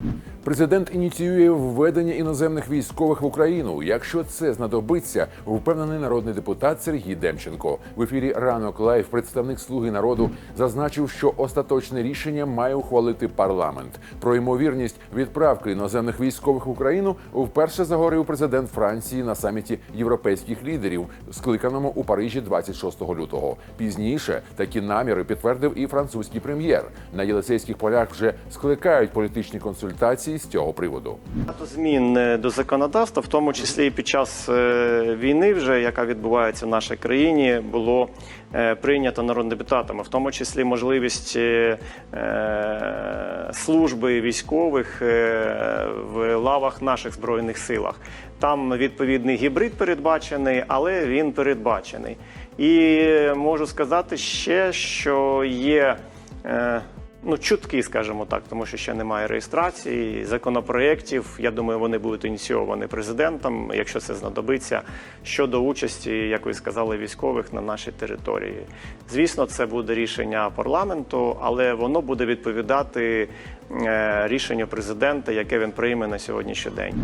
Thank you. Президент ініціює введення іноземних військових в Україну. Якщо це знадобиться, впевнений народний депутат Сергій Демченко. В ефірі ранок лайв представник Слуги народу зазначив, що остаточне рішення має ухвалити парламент. Про ймовірність відправки іноземних військових в Україну вперше заговорив президент Франції на саміті європейських лідерів, скликаному у Парижі 26 лютого. Пізніше такі наміри підтвердив і французький прем'єр. На єлисейських полях вже скликають політичні консультації з цього приводу. Змін е, до законодавства, в тому числі і під час е, війни, вже яка відбувається в нашій країні, було е, прийнято народними депутатами, в тому числі можливість служби військових в лавах наших збройних силах. Там відповідний гібрид передбачений, але він передбачений. І можу сказати ще, що є. Ну, чутки, скажімо так, тому що ще немає реєстрації законопроєктів. Я думаю, вони будуть ініційовані президентом, якщо це знадобиться, щодо участі, як ви сказали, військових на нашій території. Звісно, це буде рішення парламенту, але воно буде відповідати е, рішенню президента, яке він прийме на сьогоднішній день.